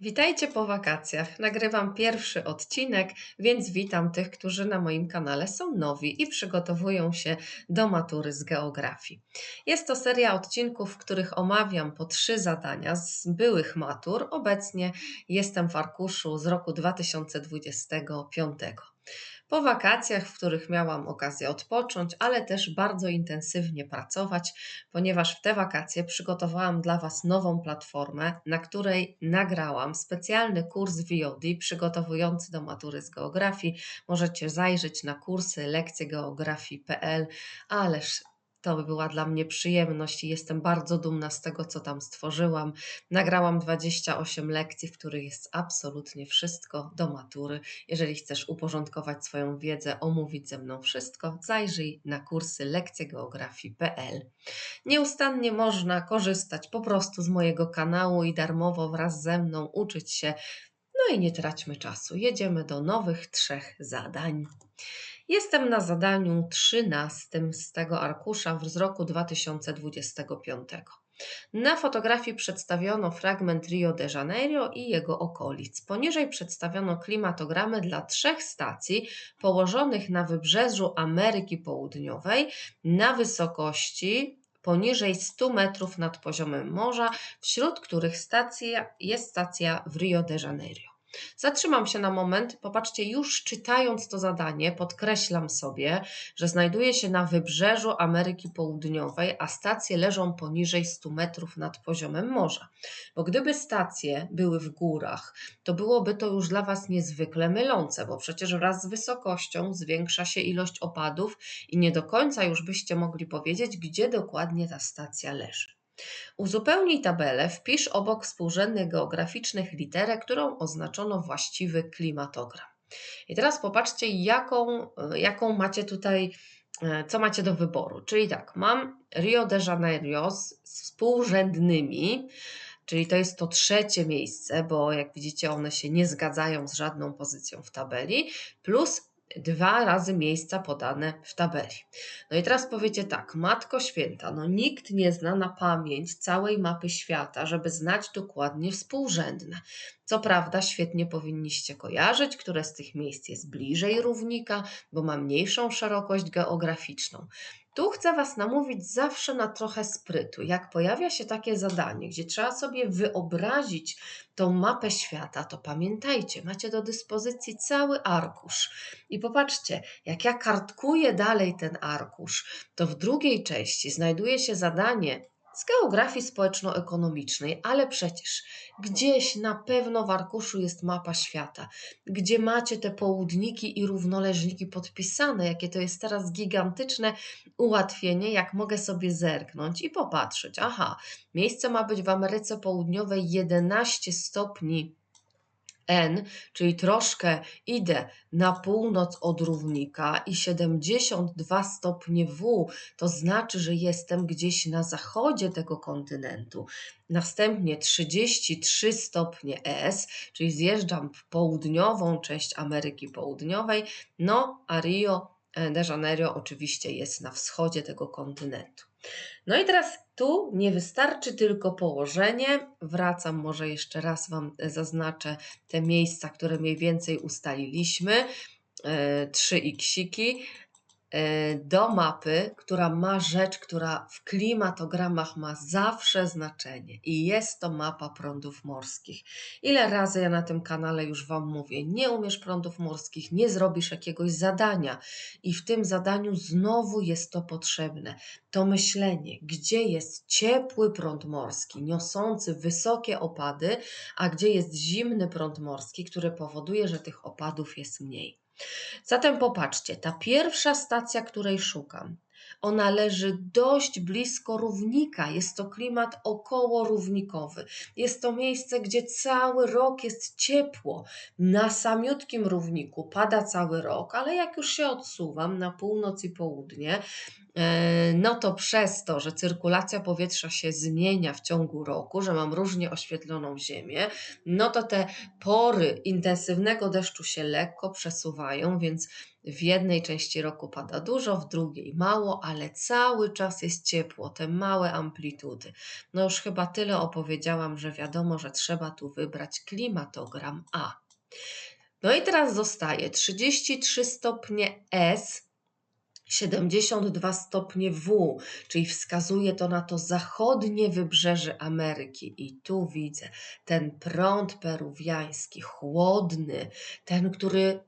Witajcie po wakacjach. Nagrywam pierwszy odcinek, więc witam tych, którzy na moim kanale są nowi i przygotowują się do matury z geografii. Jest to seria odcinków, w których omawiam po trzy zadania z byłych matur. Obecnie jestem w arkuszu z roku 2025 po wakacjach, w których miałam okazję odpocząć, ale też bardzo intensywnie pracować, ponieważ w te wakacje przygotowałam dla Was nową platformę, na której nagrałam specjalny kurs VOD przygotowujący do matury z geografii. Możecie zajrzeć na kursy lekcjegeografii.pl, ależ to by była dla mnie przyjemność i jestem bardzo dumna z tego, co tam stworzyłam. Nagrałam 28 lekcji, w których jest absolutnie wszystko do matury. Jeżeli chcesz uporządkować swoją wiedzę, omówić ze mną wszystko, zajrzyj na kursy lekcjegeografii.pl. Nieustannie można korzystać po prostu z mojego kanału i darmowo wraz ze mną uczyć się. No i nie traćmy czasu. Jedziemy do nowych trzech zadań. Jestem na zadaniu 13 z tego arkusza z roku 2025. Na fotografii przedstawiono fragment Rio de Janeiro i jego okolic. Poniżej przedstawiono klimatogramy dla trzech stacji położonych na wybrzeżu Ameryki Południowej na wysokości poniżej 100 metrów nad poziomem morza, wśród których stacja jest stacja w Rio de Janeiro. Zatrzymam się na moment. Popatrzcie, już czytając to zadanie, podkreślam sobie, że znajduje się na wybrzeżu Ameryki Południowej, a stacje leżą poniżej 100 metrów nad poziomem morza. Bo gdyby stacje były w górach, to byłoby to już dla Was niezwykle mylące, bo przecież wraz z wysokością zwiększa się ilość opadów i nie do końca już byście mogli powiedzieć, gdzie dokładnie ta stacja leży. Uzupełnij tabelę, wpisz obok współrzędnych geograficznych literę, którą oznaczono właściwy klimatogram. I teraz popatrzcie, jaką, jaką macie tutaj, e, co macie do wyboru. Czyli tak, mam Rio de Janeiro z współrzędnymi, czyli to jest to trzecie miejsce, bo jak widzicie, one się nie zgadzają z żadną pozycją w tabeli, plus dwa razy miejsca podane w tabeli. No i teraz powiecie tak, Matko Święta, no nikt nie zna na pamięć całej mapy świata, żeby znać dokładnie współrzędne. Co prawda, świetnie powinniście kojarzyć, które z tych miejsc jest bliżej równika, bo ma mniejszą szerokość geograficzną. Tu chcę Was namówić zawsze na trochę sprytu. Jak pojawia się takie zadanie, gdzie trzeba sobie wyobrazić tą mapę świata, to pamiętajcie, macie do dyspozycji cały arkusz. I popatrzcie, jak ja kartkuję dalej ten arkusz, to w drugiej części znajduje się zadanie z geografii społeczno-ekonomicznej, ale przecież gdzieś na pewno w arkuszu jest mapa świata, gdzie macie te południki i równoleżniki podpisane, jakie to jest teraz gigantyczne ułatwienie, jak mogę sobie zerknąć i popatrzeć. Aha, miejsce ma być w Ameryce Południowej 11 stopni N, czyli troszkę idę na północ od równika i 72 stopnie W, to znaczy, że jestem gdzieś na zachodzie tego kontynentu. Następnie 33 stopnie S, czyli zjeżdżam w południową część Ameryki Południowej, no a Rio de Janeiro oczywiście jest na wschodzie tego kontynentu. No i teraz tu nie wystarczy tylko położenie. Wracam, może jeszcze raz Wam zaznaczę te miejsca, które mniej więcej ustaliliśmy. E, trzy iksiki. E, do mapy, która ma rzecz, która w klimatogramach ma zawsze znaczenie i jest to mapa prądów morskich. Ile razy ja na tym kanale już Wam mówię, nie umiesz prądów morskich, nie zrobisz jakiegoś zadania i w tym zadaniu znowu jest to potrzebne. To myślenie, gdzie jest ciepły prąd morski, niosący wysokie opady, a gdzie jest zimny prąd morski, który powoduje, że tych opadów jest mniej. Zatem popatrzcie, ta pierwsza stacja, której szukam, ona leży dość blisko równika. Jest to klimat około równikowy. Jest to miejsce, gdzie cały rok jest ciepło. Na samiutkim równiku pada cały rok, ale jak już się odsuwam na północ i południe, no to przez to, że cyrkulacja powietrza się zmienia w ciągu roku, że mam różnie oświetloną ziemię, no to te pory intensywnego deszczu się lekko przesuwają, więc w jednej części roku pada dużo, w drugiej mało, ale cały czas jest ciepło, te małe amplitudy. No już chyba tyle opowiedziałam, że wiadomo, że trzeba tu wybrać klimatogram A. No i teraz zostaje 33 stopnie S 72 stopnie W, czyli wskazuje to na to zachodnie wybrzeże Ameryki. I tu widzę ten prąd peruwiański, chłodny, ten, który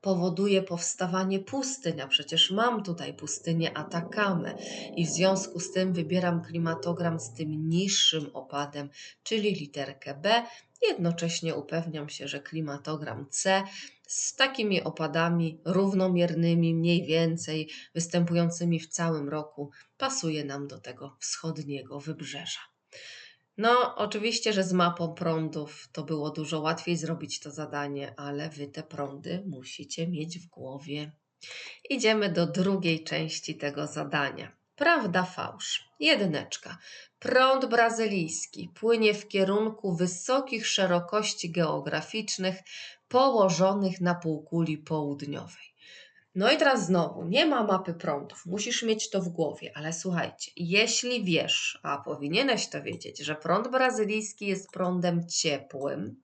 powoduje powstawanie pustyń, a przecież mam tutaj pustynię Atakamę i w związku z tym wybieram klimatogram z tym niższym opadem, czyli literkę B. Jednocześnie upewniam się, że klimatogram C z takimi opadami równomiernymi, mniej więcej występującymi w całym roku, pasuje nam do tego wschodniego wybrzeża. No, oczywiście, że z mapą prądów to było dużo łatwiej zrobić to zadanie, ale wy te prądy musicie mieć w głowie. Idziemy do drugiej części tego zadania. Prawda, fałsz. Jedyneczka. Prąd brazylijski płynie w kierunku wysokich szerokości geograficznych położonych na półkuli południowej. No i teraz znowu, nie ma mapy prądów, musisz mieć to w głowie, ale słuchajcie, jeśli wiesz, a powinieneś to wiedzieć, że prąd brazylijski jest prądem ciepłym,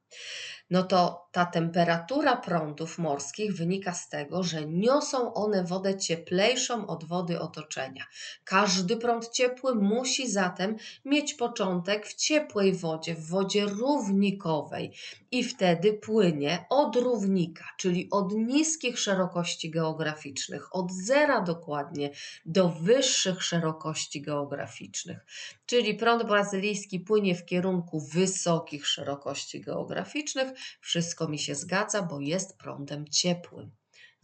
no to ta temperatura prądów morskich wynika z tego, że niosą one wodę cieplejszą od wody otoczenia. Każdy prąd ciepły musi zatem mieć początek w ciepłej wodzie, w wodzie równikowej i wtedy płynie od równika, czyli od niskich szerokości geograficznych, od zera dokładnie do wyższych szerokości geograficznych. Czyli prąd brazylijski płynie w kierunku wysokich szerokości geograficznych, wszystko mi się zgadza, bo jest prądem ciepłym.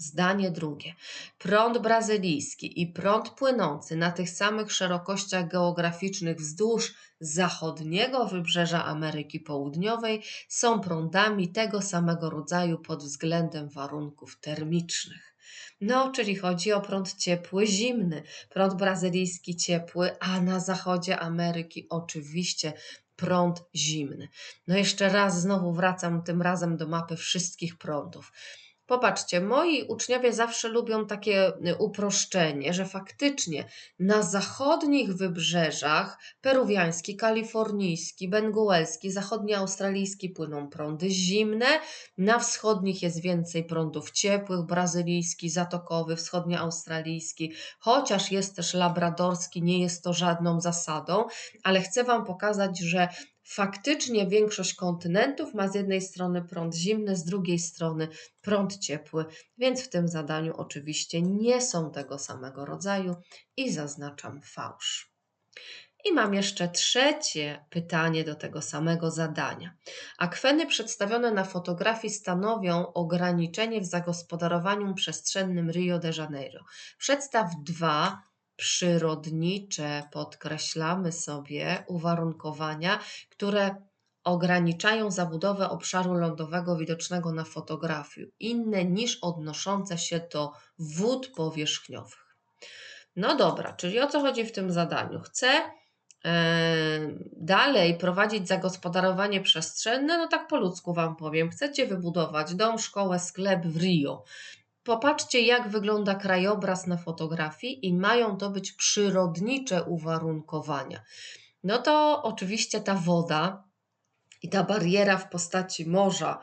Zdanie drugie. Prąd brazylijski i prąd płynący na tych samych szerokościach geograficznych wzdłuż zachodniego wybrzeża Ameryki Południowej są prądami tego samego rodzaju pod względem warunków termicznych. No, czyli chodzi o prąd ciepły, zimny, prąd brazylijski ciepły, a na zachodzie Ameryki oczywiście prąd zimny. No jeszcze raz znowu wracam tym razem do mapy wszystkich prądów. Popatrzcie, moi uczniowie zawsze lubią takie y, uproszczenie, że faktycznie na zachodnich wybrzeżach peruwiański, kalifornijski, benguelski, zachodnioaustralijski płyną prądy zimne, na wschodnich jest więcej prądów ciepłych, brazylijski, zatokowy, wschodnioaustralijski, chociaż jest też labradorski, nie jest to żadną zasadą, ale chcę Wam pokazać, że Faktycznie większość kontynentów ma z jednej strony prąd zimny, z drugiej strony prąd ciepły, więc w tym zadaniu oczywiście nie są tego samego rodzaju i zaznaczam fałsz. I mam jeszcze trzecie pytanie do tego samego zadania. Akweny przedstawione na fotografii stanowią ograniczenie w zagospodarowaniu przestrzennym Rio de Janeiro. Przedstaw dwa przyrodnicze, podkreślamy sobie uwarunkowania, które ograniczają zabudowę obszaru lądowego widocznego na fotografii, inne niż odnoszące się do wód powierzchniowych. No dobra, czyli o co chodzi w tym zadaniu? Chcę e, dalej prowadzić zagospodarowanie przestrzenne, no tak po ludzku Wam powiem. Chcecie wybudować dom, szkołę, sklep w Rio. Popatrzcie, jak wygląda krajobraz na fotografii, i mają to być przyrodnicze uwarunkowania. No to oczywiście ta woda i ta bariera w postaci morza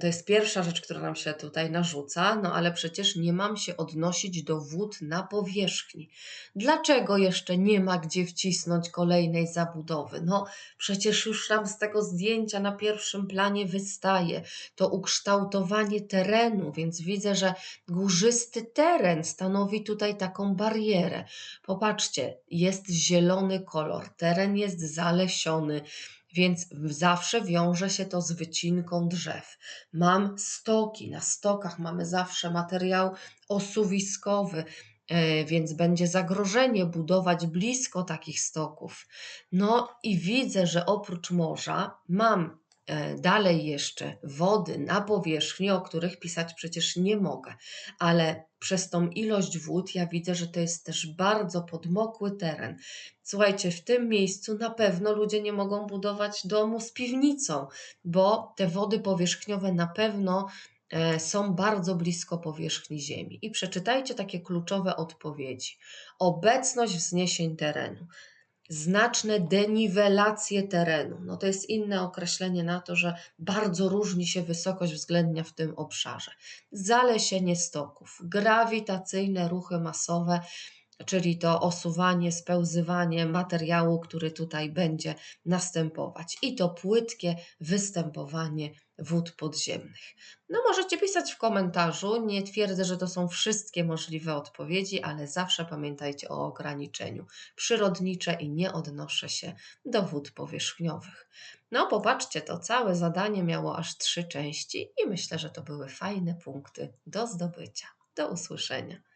to jest pierwsza rzecz, która nam się tutaj narzuca, no ale przecież nie mam się odnosić do wód na powierzchni. Dlaczego jeszcze nie ma gdzie wcisnąć kolejnej zabudowy? No przecież już tam z tego zdjęcia na pierwszym planie wystaje to ukształtowanie terenu, więc widzę, że górzysty teren stanowi tutaj taką barierę. Popatrzcie, jest zielony kolor, teren jest zalesiony więc zawsze wiąże się to z wycinką drzew. Mam stoki, na stokach mamy zawsze materiał osuwiskowy, e, więc będzie zagrożenie budować blisko takich stoków. No i widzę, że oprócz morza mam dalej jeszcze wody na powierzchni, o których pisać przecież nie mogę, ale przez tą ilość wód ja widzę, że to jest też bardzo podmokły teren. Słuchajcie, w tym miejscu na pewno ludzie nie mogą budować domu z piwnicą, bo te wody powierzchniowe na pewno e, są bardzo blisko powierzchni Ziemi. I przeczytajcie takie kluczowe odpowiedzi. Obecność wzniesień terenu znaczne deniwelacje terenu. No to jest inne określenie na to, że bardzo różni się wysokość względnia w tym obszarze. Zalesienie stoków, grawitacyjne ruchy masowe, czyli to osuwanie, spełzywanie materiału, który tutaj będzie następować, i to płytkie występowanie wód podziemnych. No możecie pisać w komentarzu, nie twierdzę, że to są wszystkie możliwe odpowiedzi, ale zawsze pamiętajcie o ograniczeniu przyrodnicze i nie odnoszę się do wód powierzchniowych. No popatrzcie, to całe zadanie miało aż trzy części i myślę, że to były fajne punkty do zdobycia. Do usłyszenia.